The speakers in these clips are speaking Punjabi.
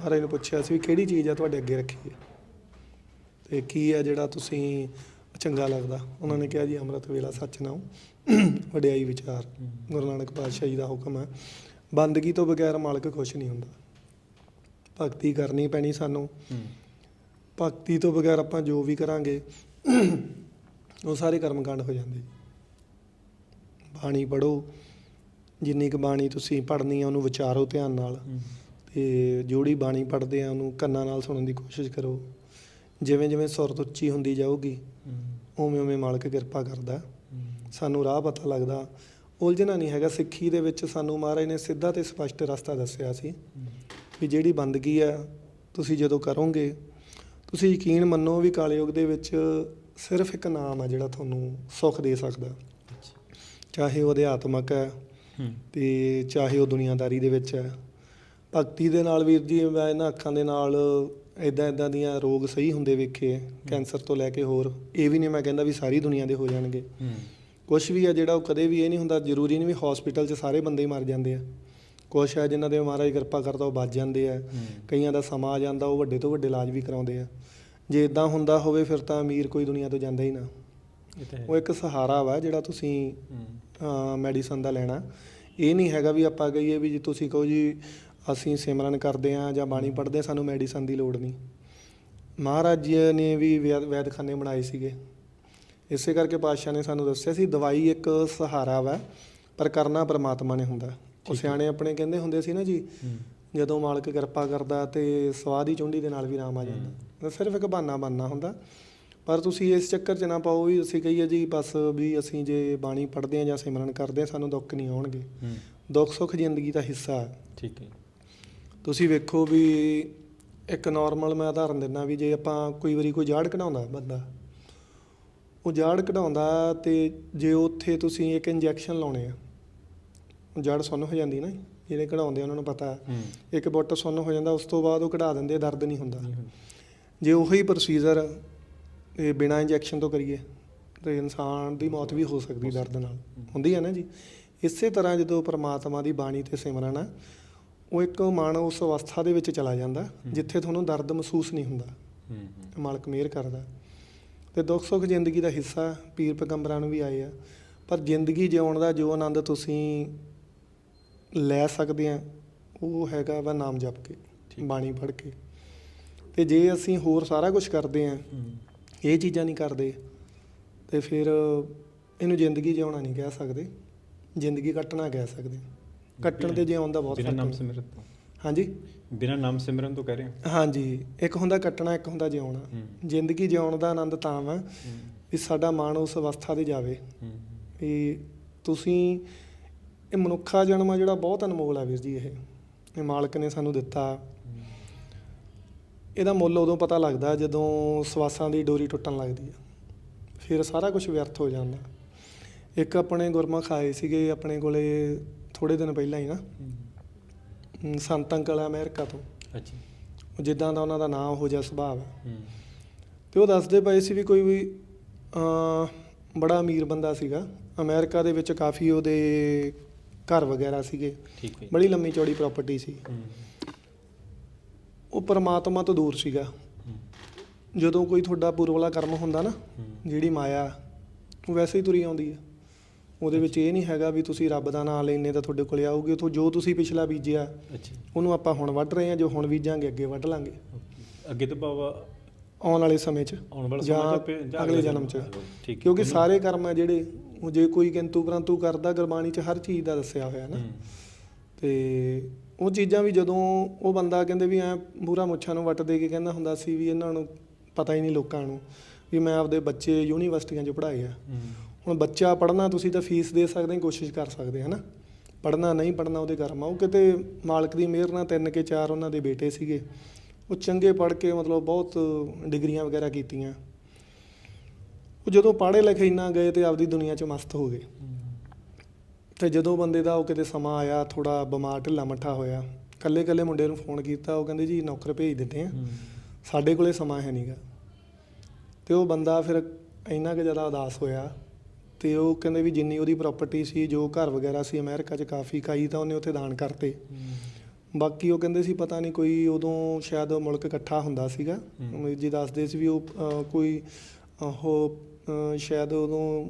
ਮਹਾਰਾਜ ਨੂੰ ਪੁੱਛਿਆ ਸੀ ਵੀ ਕਿਹੜੀ ਚੀਜ਼ ਆ ਤੁਹਾਡੇ ਅੱਗੇ ਰੱਖੀ ਹੈ? ਤੇ ਕੀ ਆ ਜਿਹੜਾ ਤੁਸੀਂ ਚੰਗਾ ਲੱਗਦਾ? ਉਹਨਾਂ ਨੇ ਕਿਹਾ ਜੀ, ਅੰਮ੍ਰਿਤ ਵੇਲਾ ਸੱਚ ਨਾਮ ਵਡਿਆਈ ਵਿਚਾਰ। ਗੁਰੂ ਨਾਨਕ ਪਾਤਸ਼ਾਹ ਜੀ ਦਾ ਹੁਕਮ ਹੈ। ਬੰਦਗੀ ਤੋਂ ਬਗੈਰ ਮਾਲਕ ਖੁਸ਼ ਨਹੀਂ ਹੁੰਦਾ। ਭਗਤੀ ਕਰਨੀ ਪੈਣੀ ਸਾਨੂੰ। ਭਗਤੀ ਤੋਂ ਬਗੈਰ ਆਪਾਂ ਜੋ ਵੀ ਕਰਾਂਗੇ, ਉਹ ਸਾਰੇ ਕਰਮ ਕਾਂਡ ਹੋ ਜਾਂਦੇ। ਬਾਣੀ ਪੜੋ ਜਿੰਨੀ ਕੁ ਬਾਣੀ ਤੁਸੀਂ ਪੜ੍ਹਨੀ ਆ, ਉਹਨੂੰ ਵਿਚਾਰੋ ਧਿਆਨ ਨਾਲ। ਹੂੰ ਤੇ ਜਿਹੜੀ ਬਾਣੀ ਪੜ੍ਹਦੇ ਆ ਉਹਨੂੰ ਕੰਨਾਂ ਨਾਲ ਸੁਣਨ ਦੀ ਕੋਸ਼ਿਸ਼ ਕਰੋ। ਜਿਵੇਂ ਜਿਵੇਂ ਸੁਰਤ ਉੱਚੀ ਹੁੰਦੀ ਜਾਊਗੀ ਉਵੇਂ ਉਵੇਂ ਮਾਲਕ ਕਿਰਪਾ ਕਰਦਾ। ਸਾਨੂੰ ਰਾਹ ਪਤਾ ਲੱਗਦਾ। ਉਲਝਣਾ ਨਹੀਂ ਹੈਗਾ ਸਿੱਖੀ ਦੇ ਵਿੱਚ ਸਾਨੂੰ ਮਹਾਰਾਜ ਨੇ ਸਿੱਧਾ ਤੇ ਸਪਸ਼ਟ ਰਸਤਾ ਦੱਸਿਆ ਸੀ ਵੀ ਜਿਹੜੀ ਬੰਦਗੀ ਆ ਤੁਸੀਂ ਜਦੋਂ ਕਰੋਗੇ ਤੁਸੀਂ ਯਕੀਨ ਮੰਨੋ ਵੀ ਕਾਲੇ ਯੁੱਗ ਦੇ ਵਿੱਚ ਸਿਰਫ ਇੱਕ ਨਾਮ ਆ ਜਿਹੜਾ ਤੁਹਾਨੂੰ ਸੁੱਖ ਦੇ ਸਕਦਾ। ਚਾਹੇ ਉਹ ਅਧਿਆਤਮਕ ਹੂੰ। ਤੇ ਚਾਹੇ ਉਹ ਦੁਨੀਆਦਾਰੀ ਦੇ ਵਿੱਚ ਹੈ ਭਗਤੀ ਦੇ ਨਾਲ ਵੀਰ ਜੀ ਮੈਂ ਇਹਨਾਂ ਅੱਖਾਂ ਦੇ ਨਾਲ ਇਦਾਂ ਇਦਾਂ ਦੀਆਂ ਰੋਗ ਸਹੀ ਹੁੰਦੇ ਵੇਖੇ ਹੈ। ਕੈਂਸਰ ਤੋਂ ਲੈ ਕੇ ਹੋਰ। ਇਹ ਵੀ ਨਹੀਂ ਮੈਂ ਕਹਿੰਦਾ ਵੀ ਸਾਰੀ ਦੁਨੀਆ ਦੇ ਹੋ ਜਾਣਗੇ। ਕੁਝ ਵੀ ਆ ਜਿਹੜਾ ਉਹ ਕਦੇ ਵੀ ਇਹ ਨਹੀਂ ਹੁੰਦਾ ਜ਼ਰੂਰੀ ਨਹੀਂ ਵੀ ਹਸਪੀਟਲ 'ਚ ਸਾਰੇ ਬੰਦੇ ਹੀ ਮਰ ਜਾਂਦੇ ਆ। ਕੁਛ ਹੈ ਜਿਨ੍ਹਾਂ ਦੇ ਮਹਾਰਾਜ ਕਿਰਪਾ ਕਰਦਾ ਉਹ ਬਚ ਜਾਂਦੇ ਆ। ਕਈਆਂ ਦਾ ਸਮਾਂ ਆ ਜਾਂਦਾ ਉਹ ਵੱਡੇ ਤੋਂ ਵੱਡੇ ਇਲਾਜ ਵੀ ਕਰਾਉਂਦੇ ਆ। ਜੇ ਇਦਾਂ ਹੁੰਦਾ ਹੋਵੇ ਫਿਰ ਤਾਂ ਅਮੀਰ ਕੋਈ ਦੁਨੀਆ ਤੋਂ ਜਾਂਦਾ ਹੀ ਨਾ। ਉਹ ਇੱਕ ਸਹਾਰਾ ਵਾ ਜਿਹੜਾ ਤੁਸੀਂ ਮੈਡੀਸਨ ਦਾ ਲੈਣਾ। ਇਹ ਨਹੀਂ ਹੈਗਾ ਵੀ ਆਪਾਂ ਕਹੀਏ ਵੀ ਜੇ ਤੁਸੀਂ ਕਹੋ ਜੀ ਅਸੀਂ ਸਿਮਰਨ ਕਰਦੇ ਆ ਜਾਂ ਬਾਣੀ ਪੜ੍ਹਦੇ ਹਾਂ, ਸਾਨੂੰ ਮੈਡੀਸਨ ਦੀ ਲੋੜ ਨਹੀਂ। ਮਹਾਰਾਜ ਜੀ ਨੇ ਵੀ ਵੈਦ- ਵੈਦਖਾਨੇ ਬਣਾਏ ਸੀਗੇ। ਇਸੇ ਕਰਕੇ ਪਾਤਸ਼ਾਹ ਨੇ ਸਾਨੂੰ ਦੱਸਿਆ ਸੀ ਦਵਾਈ ਇੱਕ ਸਹਾਰਾ ਵਾ ਪਰ ਕਰਨਾ ਪਰਮਾਤਮਾ ਨੇ ਹੁੰਦਾ। ਉਹ ਸਿਆਣੇ ਆਪਣੇ ਕਹਿੰਦੇ ਹੁੰਦੇ ਸੀ ਨਾ ਜੀ ਹੂੰ। ਜਦੋਂ ਮਾਲਕ ਕਿਰਪਾ ਕਰਦਾ ਤੇ ਸਵਾਦ ਦੀ ਚੁੰਡੀ ਦੇ ਨਾਲ ਵੀ ਆਰਾਮ ਆ ਜਾਂਦਾ। ਤਾਂ ਸਿਰਫ ਇੱਕ ਬਹਾਨਾ ਬਣਨਾ ਹੁੰਦਾ। ਪਰ ਤੁਸੀਂ ਇਸ ਚੱਕਰ 'ਚ ਨਾ ਪਾਓ ਵੀ ਅਸੀਂ ਕਹੀਏ ਜੀ ਬਸ ਵੀ ਅਸੀਂ ਜੇ ਬਾਣੀ ਪੜ੍ਹਦੇ ਹਾਂ ਜਾਂ ਸਿਮਰਨ ਕਰਦੇ ਹਾਂ ਸਾਨੂੰ ਦੁੱਖ ਨਹੀਂ ਆਉਣਗੇ। ਹੂੰ। ਦੁੱਖ ਸੁੱਖ ਜ਼ਿੰਦਗੀ ਦਾ ਹਿੱਸਾ ਹੈ। ਠੀਕ ਹੈ। ਤੁਸੀਂ ਵੇਖੋ ਵੀ ਇੱਕ ਨਾਰਮਲ ਮੈਂ ਉਦਾਹਰਨ ਦਿੰਦਾ ਵੀ ਜੇ ਆਪਾਂ ਕੋਈ ਵਾਰੀ ਕੋਈ ਜਾੜ ਕਢਾਉਂਦਾ ਬੰਦਾ ਉਹ ਜਾੜ ਕਢਾਉਂਦਾ ਤੇ ਜੇ ਉੱਥੇ ਤੁਸੀਂ ਇੱਕ ਇੰਜੈਕਸ਼ਨ ਲਾਉਣੇ ਆ ਜੜ ਸੁੰਨ ਹੋ ਜਾਂਦੀ ਨਾ ਜਿਹੜੇ ਕਢਾਉਂਦੇ ਉਹਨਾਂ ਨੂੰ ਪਤਾ। ਇੱਕ ਬੁੱਟ ਸੁੰਨ ਹੋ ਜਾਂਦਾ ਉਸ ਤੋਂ ਬਾਅਦ ਉਹ ਕਢਾ ਦਿੰਦੇ ਦਰਦ ਨਹੀਂ ਹੁੰਦਾ। ਨਹੀਂ ਹੁੰਦਾ। ਜੇ ਉਹੀ ਪ੍ਰੋਸੀਜਰ ਇਹ ਬਿਨਾ ਇੰਜੈਕਸ਼ਨ ਤੋਂ ਕਰੀਏ ਤੇ ਇਨਸਾਨ ਦੀ ਮੌਤ ਵੀ ਹੋ ਸਕਦੀ ਦਰਦ ਨਾਲ। ਹੁੰਦੀ ਹੈ ਨਾ ਜੀ। ਇਸੇ ਤਰ੍ਹਾਂ ਜਦੋਂ ਪ੍ਰਮਾਤਮਾ ਦੀ ਬਾਣੀ ਤੇ ਸਿਮਰਨ ਆ ਉਹ ਇੱਕ ਮਨ ਉਸ ਅਵਸਥਾ ਦੇ ਵਿੱਚ ਚਲਾ ਜਾਂਦਾ ਜਿੱਥੇ ਤੁਹਾਨੂੰ ਦਰਦ ਮਹਿਸੂਸ ਨਹੀਂ ਹੁੰਦਾ। ਮਾਲਕ ਮਿਹਰ ਕਰਦਾ। ਤੇ ਦੁੱਖ ਸੁੱਖ ਜ਼ਿੰਦਗੀ ਦਾ ਹਿੱਸਾ ਪੀਰ ਪੈਗੰਬਰਾਂ ਨੂੰ ਵੀ ਆਏ ਆ। ਪਰ ਜ਼ਿੰਦਗੀ ਜਿਉਣ ਦਾ ਜੋ ਆਨੰਦ ਤੁਸੀਂ ਲੈ ਸਕਦੇ ਆ ਉਹ ਹੈਗਾ ਵਾ ਨਾਮ ਜਪ ਕੇ। ਬਾਣੀ ਪੜ੍ਹ ਕੇ। ਤੇ ਜੇ ਅਸੀਂ ਹੋਰ ਸਾਰਾ ਕੁਝ ਕਰਦੇ ਆ ਇਹ ਚੀਜ਼ਾਂ ਨਹੀਂ ਕਰਦੇ ਤੇ ਫਿਰ ਇਹਨੂੰ ਜ਼ਿੰਦਗੀ ਜਿਉਣਾ ਨਹੀਂ ਕਹਿ ਸਕਦੇ ਜ਼ਿੰਦਗੀ ਕੱਟਣਾ ਕਹਿ ਸਕਦੇ। ਕੱਟਣ ਤੇ ਜਿਉਣ ਦਾ ਬਹੁਤ ਬਿਨਾਂ ਫ਼ਰਕ ਨਾਮ। ਸਿਮਰਨ ਤੋਂ। ਹਾਂਜੀ? ਬਿਨਾਂ ਨਾਮ ਸਿਮਰਨ ਤੋਂ ਕਹਿ ਰਹੇ ਹਾਂ? ਹਾਂਜੀ ਇੱਕ ਹੁੰਦਾ ਕੱਟਣਾ ਇੱਕ ਹੁੰਦਾ ਜਿਉਣਾ। ਹੂੰ। ਜ਼ਿੰਦਗੀ ਜਿਉਣ ਦਾ ਆਨੰਦ ਤਾਂ ਵਾ ਹੂੰ। ਵੀ ਸਾਡਾ ਮਨ ਉਸ ਅਵਸਥਾ ਤੇ ਜਾਵੇ। ਹੂੰ। ਵੀ ਤੁਸੀਂ ਇਹ ਮਨੁੱਖਾ ਜਨਮ ਆ ਜਿਹੜਾ ਬਹੁਤ ਅਨਮੋਲ ਆ ਵੀਰ ਜੀ ਇਹ। ਇਹ ਮਾਲਕ ਨੇ ਸਾਨੂੰ ਦਿੱਤਾ। ਇਹਦਾ ਮੁੱਲ ਉਦੋਂ ਪਤਾ ਲੱਗਦਾ ਜਦੋਂ ਸਵਾਸਾਂ ਦੀ ਡੋਰੀ ਟੁੱਟਣ ਲੱਗਦੀ ਆ। ਫਿਰ ਸਾਰਾ ਕੁਝ ਵਿਅਰਥ ਹੋ ਜਾਂਦਾ। ਇੱਕ ਆਪਣੇ ਗੁਰਮੁਖ ਆਏ ਸੀਗੇ ਆਪਣੇ ਕੋਲੇ ਥੋੜੇ ਦਿਨ ਪਹਿਲਾਂ ਹੀ ਨਾ। ਹੂੰ। ਅਮ ਸੰਤ ਅੰਕਲ ਆ ਅਮਰੀਕਾ ਤੋਂ। ਅੱਛਾ। ਉਹ ਜਿੱਦਾਂ ਦਾ ਉਹਨਾਂ ਦਾ ਨਾਮ ਹੋ ਜਾ ਸੁਭਾਅ ਹੈ ਹੂੰ। ਤੇ ਉਹ ਦੱਸਦੇ ਪਏ ਸੀ ਵੀ ਕੋਈ ਵੀ ਅਮ ਬੜਾ ਅਮੀਰ ਬੰਦਾ ਸੀਗਾ। ਅਮਰੀਕਾ ਦੇ ਵਿੱਚ ਕਾਫੀ ਉਹਦੇ ਘਰ ਵਗੈਰਾ ਸੀਗੇ। ਠੀਕ ਹੈ। ਬੜੀ ਲੰਮੀ ਚੌੜੀ ਪ੍ਰਾਪਰਟੀ ਸੀ। ਹੂੰ। ਉਹ ਪਰਮਾਤਮਾ ਤੋਂ ਦੂਰ ਸੀਗਾ। ਹੂੰ। ਜਦੋਂ ਕੋਈ ਤੁਹਾਡਾ ਪੂਰਵਲਾ ਕਰਮ ਹੁੰਦਾ ਨਾ ਹੂੰ। ਜਿਹੜੀ ਮਾਇਆ ਉਹ ਵੈਸੇ ਹੀ ਤੁਰੀ ਆਉਂਦੀ ਆ। ਉਹਦੇ ਵਿੱਚ ਇਹ ਨਹੀਂ ਹੈਗਾ ਵੀ ਤੁਸੀਂ ਰੱਬ ਦਾ ਨਾਮ ਲੈਨੇ ਤਾਂ ਤੁਹਾਡੇ ਕੋਲੇ ਆਊਗੀ ਉਥੋਂ ਜੋ ਤੁਸੀਂ ਪਿਛਲਾ ਬੀਜਿਆ ਅੱਛਾ। ਉਹਨੂੰ ਆਪਾਂ ਹੁਣ ਵੱਢ ਰਹੇ ਹਾਂ ਜੋ ਹੁਣ ਬੀਜਾਂਗੇ ਅੱਗੇ ਵੱਢ ਲਾਂਗੇ। ਅੱਗੇ ਤੋਂ ਬਾਬਾ ਆਉਣ ਵਾਲੇ ਸਮੇਂ 'ਚ। ਆਉਣ ਵਾਲਾ ਸਮਾਂ ਜਾਂ ਅਗਲੇ ਜਨਮ 'ਚ। ਠੀਕ। ਕਿਉਂਕਿ ਸਾਰੇ ਕਰਮ ਆ ਜਿਹੜੇ ਉਹ ਜੇ ਕੋਈ ਕਿੰਤੂ ਪਰੰਤੂ ਕਰਦਾ ਗੁਰਬਾਣੀ 'ਚ ਹਰ ਚੀਜ਼ ਦਾ ਦੱਸਿਆ ਹੋਇਆ ਨਾ। ਤੇ ਉਹ ਚੀਜ਼ਾਂ ਵੀ ਜਦੋਂ ਉਹ ਬੰਦਾ ਕਹਿੰਦੇ ਵੀ ਐ ਪੂਰਾ ਮੁੱਛਾਂ ਨੂੰ ਵੱਟ ਦੇ ਕੇ ਕਹਿੰਦਾ ਹੁੰਦਾ ਸੀ ਵੀ ਇਹਨਾਂ ਨੂੰ ਪਤਾ ਹੀ ਨਹੀਂ ਲੋਕਾਂ ਨੂੰ ਵੀ ਮੈਂ ਆਪਦੇ ਬੱਚੇ ਯੂਨੀਵਰਸਿਟੀਆਂ 'ਚ ਪੜ੍ਹਾਏ ਆ। ਹੁਣ ਬੱਚਾ ਪੜ੍ਹਨਾ ਤੁਸੀਂ ਤਾਂ ਫੀਸ ਦੇ ਸਕਦੇ ਹੋ ਕੋਸ਼ਿਸ਼ ਕਰ ਸਕਦੇ ਹਨਾ? ਪੜ੍ਹਨਾ ਨਹੀਂ ਪੜ੍ਹਨਾ ਉਹਦੇ ਕਰਮ ਆ ਉਹ ਕਿਤੇ ਮਾਲਕ ਦੀ ਮਿਹਰ ਨਾਲ ਤਿੰਨ ਕੇ ਚਾਰ ਉਹਨਾਂ ਦੇ ਬੇਟੇ ਸੀਗੇ। ਉਹ ਚੰਗੇ ਪੜ੍ਹ ਕੇ ਮਤਲਬ ਬਹੁਤ ਡਿਗਰੀਆਂ ਵਗੈਰਾ ਕੀਤੀਆਂ। ਉਹ ਜਦੋਂ ਪੜ੍ਹੇ ਲਿਖੇ ਇੰਨਾ ਗਏ ਤੇ ਆਪਦੀ ਦੁਨੀਆ 'ਚ ਮਸਤ ਹੋ ਗਏ। ਤੇ ਜਦੋਂ ਬੰਦੇ ਦਾ ਉਹ ਕਿਤੇ ਸਮਾਂ ਆਇਆ ਥੋੜਾ ਬਿਮਾਰ ਢਿੱਲਾ ਮੱਠਾ ਹੋਇਆ ਕੱਲੇ ਕੱਲੇ ਮੁੰਡੇ ਨੂੰ ਫੋਨ ਕੀਤਾ ਉਹ ਕਹਿੰਦੇ ਜੀ ਨੌਕਰ ਭੇਜ ਦਿੰਦੇ ਆ। ਸਾਡੇ ਕੋਲੇ ਸਮਾਂ ਹੈ ਨਹੀਂਗਾ ਤੇ ਉਹ ਬੰਦਾ ਫਿਰ ਇੰਨਾ ਕੁ ਜ਼ਿਆਦਾ ਉਦਾਸ ਹੋਇਆ। ਤੇ ਉਹ ਕਹਿੰਦੇ ਵੀ ਜਿੰਨੀ ਉਹਦੀ ਪ੍ਰਾਪਰਟੀ ਸੀ ਜੋ ਘਰ ਵਗੈਰਾ ਸੀ ਅਮਰੀਕਾ 'ਚ ਕਾਫੀ ਕਾਈ ਤਾਂ ਉਹਨੇ ਉੱਥੇ ਦਾਨ ਕਰਤੇ। ਬਾਕੀ ਉਹ ਕਹਿੰਦੇ ਸੀ ਪਤਾ ਨਹੀਂ ਕੋਈ ਉਦੋਂ ਸ਼ਾਇਦ ਉਹ ਮੁਲਕ ਇਕੱਠਾ ਹੁੰਦਾ ਸੀਗਾ। ਜੀ ਦੱਸਦੇ ਸੀ ਵੀ ਉਹ ਅ, ਕੋਈ ਉਹ ਅ, ਸ਼ਾਇਦ ਉਦੋਂ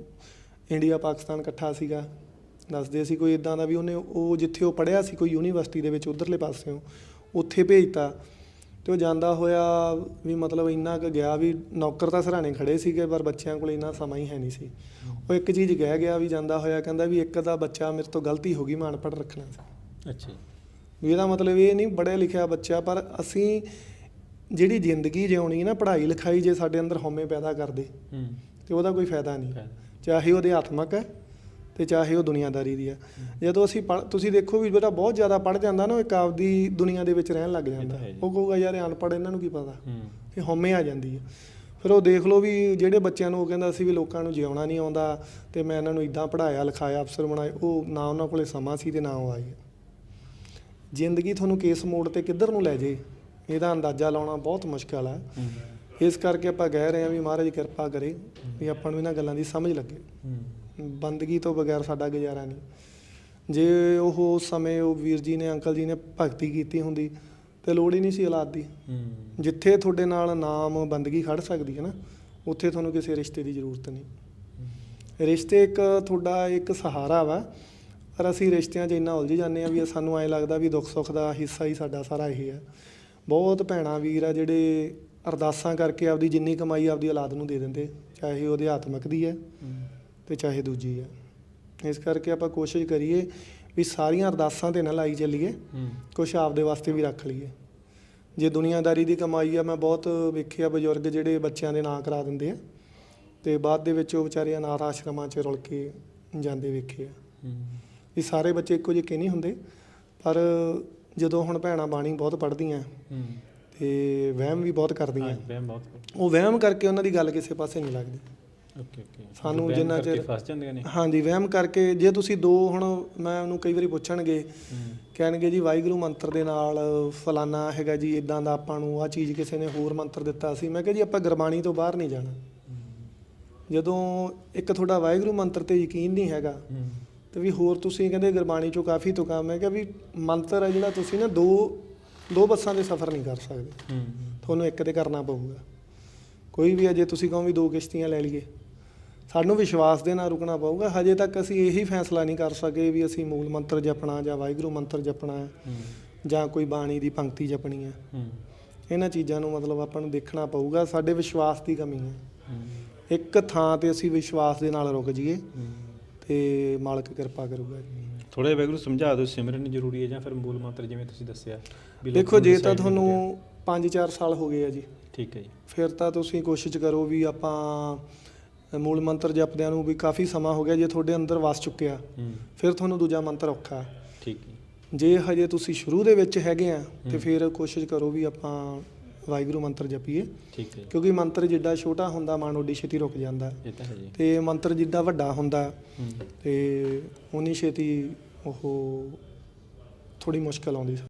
ਇੰਡੀਆ ਪਾਕਿਸਤਾਨ ਇਕੱਠਾ ਸੀਗਾ। ਦੱਸਦੇ ਸੀ ਕੋਈ ਇਦਾਂ ਦਾ ਵੀ ਉਹਨੇ ਉਹ ਜਿੱਥੇ ਉਹ ਪੜ੍ਹਿਆ ਸੀ ਕੋਈ ਯੂਨੀਵਰਸਿਟੀ ਦੇ ਵਿੱਚ ਉਧਰਲੇ ਪਾਸਿਓਂ ਉੱਥੇ ਭੇਜਤਾ। ਤੇ ਉਹ ਜਾਂਦਾ ਹੋਇਆ ਵੀ ਮਤਲਬ ਇੰਨਾ ਕੁ ਗਿਆ ਵੀ ਨੌਕਰ ਤਾਂ ਸਰਾਣੇ ਖੜੇ ਸੀਗੇ ਪਰ ਬੱਚਿਆਂ ਕੋਲ ਇੰਨਾ ਸਮਾਂ ਹੀ ਹੈ ਨਹੀਂ ਸੀ। ਉਹ ਇੱਕ ਚੀਜ਼ ਕਹਿ ਗਿਆ ਵੀ ਜਾਂਦਾ ਹੋਇਆ ਕਹਿੰਦਾ ਵੀ ਇੱਕ ਦਾ ਬੱਚਾ ਮੇਰੇ ਤੋਂ ਗਲਤੀ ਹੋ ਗਈ ਮੈਂ ਅਨਪੜ੍ਹ ਰੱਖਣਾ ਸੀ। ਅੱਛਾ ਵੀ ਇਹਦਾ ਮਤਲਬ ਇਹ ਨਹੀਂ ਪੜ੍ਹਿਆ ਲਿਖਿਆ ਬੱਚਾ ਪਰ ਅਸੀਂ ਜਿਹੜੀ ਜ਼ਿੰਦਗੀ ਜਿਉਣੀ ਨਾ ਪੜ੍ਹਾਈ ਲਿਖਾਈ ਜੇ ਸਾਡੇ ਅੰਦਰ ਹਉਮੈ ਪੈਦਾ ਕਰਦੇ ਹੂੰ। ਤੇ ਉਹਦਾ ਕੋਈ ਫਾਇਦਾ ਨਹੀਂ। ਚਾਹੇ ਉਹਦੇ ਆਤਮਕ ਹੈ ਤੇ ਚਾਹੇ ਉਹ ਦੁਨੀਆਦਾਰੀ ਦੀ ਹੈ ਜਦੋਂ ਅਸੀਂ ਪੜ੍ਹ- ਤੁਸੀਂ ਦੇਖੋ ਵੀ ਜਿਹੜਾ ਬਹੁਤ ਜ਼ਿਆਦਾ ਪੜ੍ਹ ਜਾਂਦਾ ਨਾ ਉਹ ਇੱਕ ਆਪਦੀ ਦੁਨੀਆ ਦੇ ਵਿੱਚ ਰਹਿਣ ਲੱਗ ਜਾਂਦਾ। ਹੈ ਜੀ। ਉਹ ਕਹੂਗਾ ਯਾਰ ਇਹ ਅਨਪੜ੍ਹ ਇਹਨਾਂ ਨੂੰ ਕੀ ਪਤਾ? ਹੂੰ। ਇਹ ਹਉਮੈ ਆ ਜਾਂਦੀ ਹੈ ਫਿਰ ਉਹ ਦੇਖ ਲਓ ਵੀ ਜਿਹੜੇ ਬੱਚਿਆਂ ਨੂੰ ਉਹ ਕਹਿੰਦਾ ਸੀ ਵੀ ਲੋਕਾਂ ਨੂੰ ਜਿਉਣਾ ਨਹੀਂ ਆਉਂਦਾ ਤੇ ਮੈਂ ਇਹਨਾਂ ਨੂੰ ਇਦਾਂ ਪੜ੍ਹਾਇਆ ਲਿਖਾਇਆ ਅਫਸਰ ਬਣਾਏ ਉਹ ਨਾ ਉਹਨਾਂ ਕੋਲੇ ਸਮਾਂ ਸੀ ਤੇ ਨਾ ਉਹ ਆਏ। ਜ਼ਿੰਦਗੀ ਤੁਹਾਨੂੰ ਕਿਸ ਮੋੜ ਤੇ ਕਿੱਧਰ ਨੂੰ ਲੈ ਜੇ ਇਹਦਾ ਅੰਦਾਜ਼ਾ ਲਾਉਣਾ ਬਹੁਤ ਮੁਸ਼ਕਲ ਹੈ ਹੂੰ। ਇਸ ਕਰਕੇ ਆਪਾਂ ਕਹਿ ਰਹੇ ਹਾਂ ਵੀ ਮਹਾਰਾਜ ਕਿਰਪਾ ਕਰੇ ਵੀ ਆਪਾਂ ਨੂੰ ਇਹਨਾਂ ਗੱਲਾਂ ਦੀ ਸਮਝ ਲੱਗੇ। ਬੰਦਗੀ ਤੋਂ ਬਗੈਰ ਸਾਡਾ ਗੁਜ਼ਾਰਾ ਨਹੀਂ। ਜੇ ਉਹ ਉਸ ਸਮੇਂ ਉਹ ਵੀਰ ਜੀ ਨੇ ਅੰਕਲ ਜੀ ਨੇ ਭਗਤੀ ਕੀਤੀ ਹੁੰਦੀ ਤੇ ਲੋੜ ਹੀ ਨਹੀਂ ਸੀ ਔਲਾਦ ਦੀ। ਜਿੱਥੇ ਤੁਹਾਡੇ ਨਾਲ ਨਾਮ ਬੰਦਗੀ ਖੜ ਸਕਦੀ ਹੈ ਨਾ ਉੱਥੇ ਤੁਹਾਨੂੰ ਕਿਸੇ ਰਿਸ਼ਤੇ ਦੀ ਜ਼ਰੂਰਤ ਨਹੀਂ। ਰਿਸ਼ਤੇ ਇੱਕ ਤੁਹਾਡਾ ਇੱਕ ਸਹਾਰਾ ਵਾ ਪਰ ਅਸੀਂ ਰਿਸ਼ਤਿਆਂ 'ਚ ਇੰਨਾ ਉਲਝ ਜਾਂਦੇ ਆ ਵੀ ਸਾਨੂੰ ਐਂ ਲੱਗਦਾ ਵੀ ਦੁੱਖ ਸੁੱਖ ਦਾ ਹਿੱਸਾ ਹੀ ਸਾਡਾ ਸਾਰਾ ਇਹ ਹੈ। ਬਹੁਤ ਭੈਣਾ ਵੀਰ ਆ ਜਿਹੜੇ ਅਰਦਾਸਾਂ ਕਰਕੇ ਆਪਦੀ ਜਿੰਨੀ ਕਮਾਈ ਆਪਦੀ ਔਲਾਦ ਨੂੰ ਦੇ ਦਿੰਦੇ ਚਾਹੇ ਉਹਦੇ ਆਤਮਕ ਦੀ ਹੈ ਤੇ ਚਾਹੇ ਦੂਜੀ ਹੈ। ਇਸ ਕਰਕੇ ਆਪਾਂ ਕੋਸ਼ਿਸ਼ ਕਰੀਏ ਵੀ ਸਾਰੀਆਂ ਅਰਦਾਸਾਂ ਤੇ ਨਾ ਲਾਈ ਚੱਲੀਏ ਕੁਛ ਆਪਦੇ ਵਾਸਤੇ ਵੀ ਰੱਖ ਲਈਏ। ਜੇ ਦੁਨੀਆਦਾਰੀ ਦੀ ਕਮਾਈ ਆ ਮੈਂ ਬਹੁਤ ਵੇਖਿਆ ਬਜ਼ੁਰਗ ਜਿਹੜੇ ਬੱਚਿਆਂ ਦੇ ਨਾਂ ਕਰਾ ਦਿੰਦੇ ਆ ਤੇ ਬਾਅਦ ਦੇ ਵਿੱਚ ਉਹ ਵਿਚਾਰੇ ਅਨਾਥ ਆਸ਼ਰਮਾਂ 'ਚ ਰੁਲ ਕੇ ਜਾਂਦੇ ਵੇਖੇ ਆ। ਵੀ ਸਾਰੇ ਬੱਚੇ ਇੱਕੋ ਜਿਹੇ ਨਹੀਂ ਹੁੰਦੇ ਪਰ ਜਦੋਂ ਹੁਣ ਭੈਣਾਂ ਬਾਣੀ ਬਹੁਤ ਪੜ੍ਹਦੀਆਂ ਤੇ ਵਹਿਮ ਵੀ ਬਹੁਤ ਹਾਂ ਕਰਦੀਆਂ ਵਹਿਮ ਬਹੁਤ ਉਹ ਵਹਿਮ ਕਰਕੇ ਉਹਨਾਂ ਦੀ ਗੱਲ ਕਿਸੇ ਪਾਸੇ ਨਹੀਂ ਲੱਗਦੀ। Okay okay. ਸਾਨੂੰ ਜਿੰਨਾ ਚਿਰ- ਫਸ ਜਾਂਦੀਆਂ ਨੇ? ਹਾਂਜੀ ਵਹਿਮ ਕਰਕੇ ਜੇ ਤੁਸੀਂ ਦੋ ਹੁਣ ਮੈਂ ਉਹਨੂੰ ਕਈ ਵਾਰੀ ਪੁੱਛਣਗੇ ਕਹਿਣਗੇ ਜੀ ਵਾਹਿਗੁਰੂ ਮੰਤਰ ਦੇ ਨਾਲ ਫਲਾਨਾ ਹੈਗਾ ਜੀ ਇਦਾਂ ਦਾ ਆਪਾਂ ਨੂੰ ਆ ਚੀਜ਼ ਕਿਸੇ ਨੇ ਹੋਰ ਮੰਤਰ ਦਿੱਤਾ ਸੀ। ਮੈਂ ਕਿਹਾ ਜੀ ਆਪਾਂ ਗੁਰਬਾਣੀ ਤੋਂ ਬਾਹਰ ਨਹੀਂ ਜਾਣਾ। ਜਦੋਂ ਇੱਕ ਤੁਹਾਡਾ ਵਾਹਿਗੁਰੂ ਮੰਤਰ ਤੇ ਯਕੀਨ ਨਹੀਂ ਹੈਗਾ ਤੇ ਵੀ ਹੋਰ ਤੁਸੀਂ ਕਹਿੰਦੇ ਗੁਰਬਾਣੀ ਚੋਂ ਕਾਫੀ ਤੁਕਾਂ ਮੈਂ ਕਿਹਾ ਵੀ ਮੰਤਰ ਹੈ ਜਿਹੜਾ ਤੁਸੀਂ ਨਾ ਦੋ ਦੋ ਬੱਸਾਂ ਦੇ ਸਫ਼ਰ ਨਹੀਂ ਕਰ ਸਕਦੇ। ਤੁਹਾਨੂੰ ਇੱਕ ਤੇ ਕਰਨਾ ਪਊਗਾ। ਕੋਈ ਵੀ ਅਜੇ ਤੁਸੀਂ ਕਹੋ ਵੀ ਦੋ ਕਿਸ਼ਤੀਆਂ ਲੈ ਲਈਏ। ਸਾਨੂੰ ਵਿਸ਼ਵਾਸ ਦੇ ਨਾਲ ਰੁਕਣਾ ਪਊਗਾ। ਹਜੇ ਤੱਕ ਅਸੀਂ ਇਹੀ ਫੈਸਲਾ ਨਹੀਂ ਕਰ ਸਕੇ ਵੀ ਅਸੀਂ ਮੂਲ ਮੰਤਰ ਜਪਣਾ ਜਾਂ ਵਾਹਿਗੁਰੂ ਮੰਤਰ ਜਪਣਾ ਹੈ ਜਾਂ ਕੋਈ ਬਾਣੀ ਦੀ ਪੰਕਤੀ ਜਪਣੀ ਹੈ। ਇਹਨਾਂ ਚੀਜ਼ਾਂ ਨੂੰ ਮਤਲਬ ਆਪਾਂ ਨੂੰ ਦੇਖਣਾ ਪਊਗਾ। ਸਾਡੇ ਵਿਸ਼ਵਾਸ ਦੀ ਕਮੀ ਹੈ। ਇੱਕ ਥਾਂ ਤੇ ਅਸੀਂ ਵਿਸ਼ਵਾਸ ਦੇ ਨਾਲ ਰੁਕ ਜਾਈਏ ਤੇ ਮਾਲਕ ਕਿਰਪਾ ਕਰੂਗਾ ਜੀ। ਥੋੜਾ ਜਿਹਾ ਵੈਗਰੂ ਸਮਝਾ ਦਿਓ ਸਿਮਰਨ ਜ਼ਰੂਰੀ ਹੈ ਜਾਂ ਫਿਰ ਮੂਲ ਮੰਤਰ ਜਿਵੇਂ ਤੁਸੀਂ ਦੱਸਿਆ ਦੇਖੋ ਜੇ ਤਾਂ ਤੁਹਾਨੂੰ 5-4 ਸਾਲ ਹੋ ਗਏ ਆ ਜੀ। ਠੀਕ ਹੈ ਜੀ। ਫਿਰ ਤਾਂ ਤੁਸੀਂ ਕੋਸ਼ਿਸ਼ ਕਰੋ ਵੀ ਆਪਾਂ ਮੂਲ ਮੰਤਰ ਜਪਦਿਆਂ ਨੂੰ ਵੀ ਕਾਫੀ ਸਮਾਂ ਹੋ ਗਿਆ ਜੇ ਤੁਹਾਡੇ ਅੰਦਰ ਵਸ ਚੁੱਕਿਆ ਫਿਰ ਤੁਹਾਨੂੰ ਦੂਜਾ ਮੰਤਰ ਔਖਾ ਠੀਕ ਹੈ ਜੇ। ਹਜੇ ਤੁਸੀਂ ਸ਼ੁਰੂ ਦੇ ਵਿੱਚ ਹੈਗੇ ਆ ਤੇ। ਫਿਰ ਕੋਸ਼ਿਸ਼ ਕਰੋ ਵੀ ਆਪਾਂ ਵਾਹਿਗੁਰੂ ਮੰਤਰ ਜਪੀਏ। ਠੀਕ ਹੈ। ਕਿਉਂਕਿ ਮੰਤਰ ਜਿੱਡਾ ਛੋਟਾ ਹੁੰਦਾ ਮਨ ਓਡੀ ਛੇਤੀ ਰੁਕ ਜਾਂਦਾ। ਇਹ ਤਾਂ ਹੈ ਜੀ। ਤੇ ਮੰਤਰ ਜਿੱਡਾ ਵੱਡਾ ਹੁੰਦਾ ਤੇ ਉਨੀ ਛੇਤੀ ਉਹ ਥੋੜੀ ਮੁਸ਼ਕਲ ਆਉਂਦੀ